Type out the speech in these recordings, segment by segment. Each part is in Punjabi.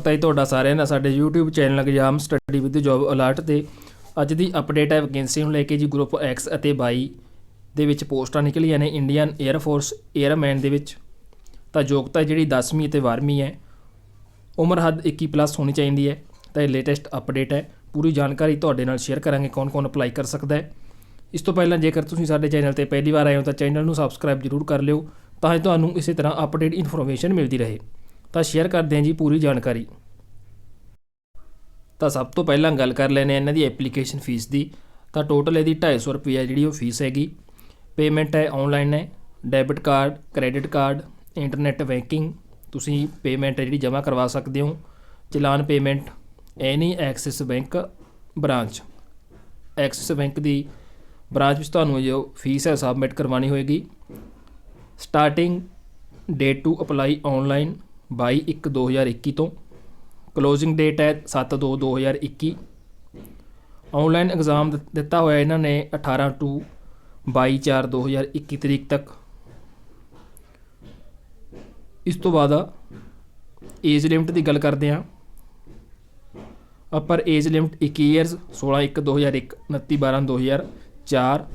ਸਵਾਗਤ ਹੈ ਤੁਹਾਡਾ ਸਾਰਿਆਂ ਦਾ। ਸਾਡੇ YouTube channel exam study with job alert ਤੇ ਅੱਜ ਦੀ ਅਪਡੇਟ ਹੈ। ਵੈਕੈਂਸੀ ਨੂੰ ਲੈ ਕੇ ਜੀ ਗਰੁੱਪ X ਅਤੇ Y ਦੇ ਵਿੱਚ ਪੋਸਟਾਂ ਨਿਕਲੀਆਂ ਨੇ। ਇੰਡੀਅਨ 에ਅਰ ਫੋਰਸ 에ਅਰਮੈਨ ਦੇ ਵਿੱਚ ਤਾਂ ਯੋਗਤਾ ਜਿਹੜੀ 10ਵੀਂ ਅਤੇ 12ਵੀਂ ਹੈ, ਉਮਰ ਹੱਦ 21 ਪਲੱਸ ਹੋਣੀ ਚਾਹੀਦੀ ਹੈ। ਤਾਂ ਇਹ ਲੇਟੈਸਟ ਅਪਡੇਟ ਹੈ। ਪੂਰੀ ਜਾਣਕਾਰੀ ਤੁਹਾਡੇ ਨਾਲ ਸ਼ੇਅਰ ਕਰਾਂਗੇ। ਕੌਣ-ਕੌਣ ਅਪਲਾਈ ਕਰ ਸਕਦਾ ਹੈ। ਇਸ ਤੋਂ ਪਹਿਲਾਂ ਜੇਕਰ ਤੁਸੀਂ ਸਾਡੇ ਚੈਨਲ ਤੇ ਪਹਿਲੀ ਵਾਰ ਆਏ ਹੋ ਤਾਂ ਚੈਨਲ ਨੂੰ ਸਬਸਕ੍ਰਾਈਬ ਜ਼ਰੂਰ ਕਰ ਲਿਓ, ਤਾਂ ਜੋ ਤੁਹਾਨੂੰ ਇਸੇ ਤਰ੍ਹਾਂ ਅਪਡੇਟ ਇਨਫੋਰਮੇਸ਼ਨ ਮਿਲਦੀ ਰਹੇ। ਤਾਂ ਸ਼ੇਅਰ ਕਰਦੇ ਹਾਂ ਜੀ ਪੂਰੀ ਜਾਣਕਾਰੀ। ਤਾਂ ਸਭ ਤੋਂ ਪਹਿਲਾਂ ਗੱਲ ਕਰ ਲੈਨੇ ਇਹਨਾਂ ਦੀ ਐਪਲੀਕੇਸ਼ਨ ਫੀਸ ਦੀ। ਤਾਂ ਟੋਟਲ ਇਹਦੀ 250 ਰੁਪਏ ਜਿਹੜੀ ਉਹ ਫੀਸ ਹੈਗੀ। ਪੇਮੈਂਟ ਹੈ ਆਨਲਾਈਨ ਹੈ debit card credit card internet banking ਤੁਸੀਂ ਪੇਮੈਂਟ ਹੈ ਜਿਹੜੀ ਜਮ੍ਹਾਂ ਕਰਵਾ ਸਕਦੇ ਹੋ। ਚਲਾਨ payment any Axis bank branch Axis bank ਦੀ ਬ੍ਰਾਂਚ ਵਿੱਚ ਤੁਹਾਨੂੰ ਜੋ ਫੀਸ ਹੈ ਸਬਮਿਟ ਕਰਵਾਉਣੀ ਹੋਏਗੀ। Starting date to apply online 22/1/2021 ਤੋਂ। ਕਲੋਜ਼ਿੰਗ ਡੇਟ ਹੈ 7/2/2021 ਆਨਲਾਈਨ ਐਗਜ਼ਾਮ ਦਿੱ- ਦਿੱਤਾ ਹੋਇਆ ਇਹਨਾਂ ਨੇ 18 ਟੂ 22/4/2021 ਤਰੀਕ ਤੱਕ। ਇਸ ਤੋਂ ਬਾਅਦ ਏਜ ਲਿਮਟ ਦੀ ਗੱਲ ਕਰਦੇ ਹਾਂ। ਅਪਰ ਏਜ ਲਿਮਟ 21 ਇਅਰਸ 16/1/2001 29/12/2004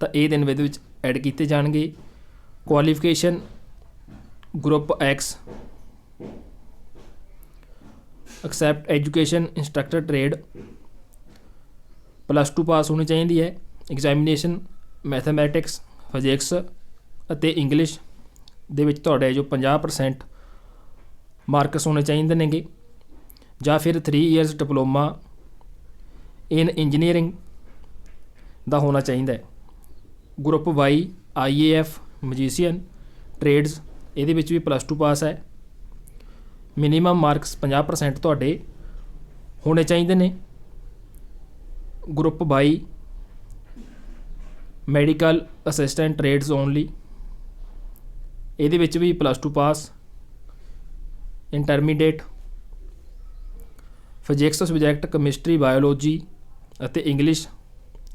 ਤਾਂ ਇਹ ਦਿਨ ਇਹਦੇ ਵਿੱਚ ਐਡ ਕੀਤੇ ਜਾਣਗੇ। Qualification group X. Except education instructor trade plus 2 pass ਹੋਣੀ ਚਾਹੀਦੀ ਹੈ ਐਗਜ਼ਾਮੀਨੇਸ਼ਨ ਮੈਥਮੈਟਿਕਸ ਫਿਜ਼ਿਕਸ ਅਤੇ ਇੰਗਲਿਸ਼ ਦੇ ਵਿੱਚ ਤੁਹਾਡੇ ਜੋ 50% ਮਾਰਕਸ ਹੋਣੇ ਚਾਹੀਦੇ ਨੇਗੇ ਜਾਂ ਫਿਰ 3 ਇਅਰਸ ਡਿਪਲੋਮਾ ਇਨ ਇੰਜੀਨੀਅਰਿੰਗ ਦਾ ਹੋਣਾ ਚਾਹੀਦਾ ਹੈ group Y IAF musician trades ਇਹਦੇ ਵਿੱਚ ਵੀ ਪਲੱਸ 2 ਪਾਸ ਹੈ। ਮਿਨੀਮਮ ਮਾਰਕਸ 50% ਤੁਹਾਡੇ ਹੋਣੇ ਚਾਹੀਦੇ ਨੇ। Group Y medical assistant trades only ਇਹਦੇ ਵਿੱਚ ਵੀ plus 2 pass intermediate physics subject chemistry biology ਅਤੇ ਇੰਗਲਿਸ਼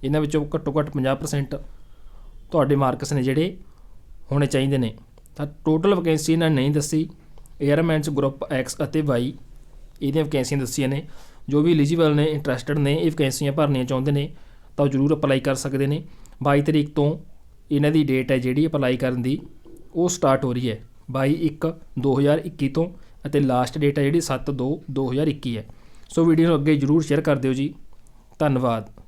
ਇਹਨਾਂ ਵਿੱਚੋਂ ਘੱਟੋ ਘੱਟ 50% ਤੁਹਾਡੇ ਮਾਰਕਸ ਨੇ ਜਿਹੜੇ ਹੋਣੇ ਚਾਹੀਦੇ ਨੇ। ਤਾਂ ਟੋਟਲ ਵੈਕੈਂਸੀ ਇਹਨਾਂ ਨੇ ਨਹੀਂ ਦੱਸੀ। 에ਅਰਮੈਨਸ ਗਰੁੱਪ ਐਕਸ ਅਤੇ Y, ਇਹਦੀਆਂ ਵੈਕੈਂਸੀਆਂ ਦੱਸੀਆਂ ਨੇ। ਜੋ ਵੀ ਐਲੀਜੀਬਲ ਨੇ ਇੰਟਰਸਟਿਡ ਨੇ, ਇਹ ਵੈਕੈਂਸੀਆਂ ਭਰਨੀਆਂ ਚਾਹੁੰਦੇ ਨੇ, ਤਾਂ ਉਹ ਜ਼ਰੂਰ ਅਪਲਾਈ ਕਰ ਸਕਦੇ ਨੇ। 22 ਤਰੀਕ ਤੋਂ ਇਹਨਾਂ ਦੀ ਡੇਟ ਹੈ ਜਿਹੜੀ ਅਪਲਾਈ ਕਰਨ ਦੀ, ਉਹ ਸਟਾਰਟ ਹੋ ਰਹੀ ਹੈ। 22 1 2021 ਤੋਂ ਅਤੇ ਲਾਸਟ ਡੇਟ ਹੈ ਜਿਹੜੀ 7 2 2021 ਹੈ। ਸੋ ਵੀਡੀਓ ਨੂੰ ਅੱਗੇ ਜ਼ਰੂਰ ਸ਼ੇਅਰ ਕਰ ਦਿਓ ਜੀ। ਧੰਨਵਾਦ।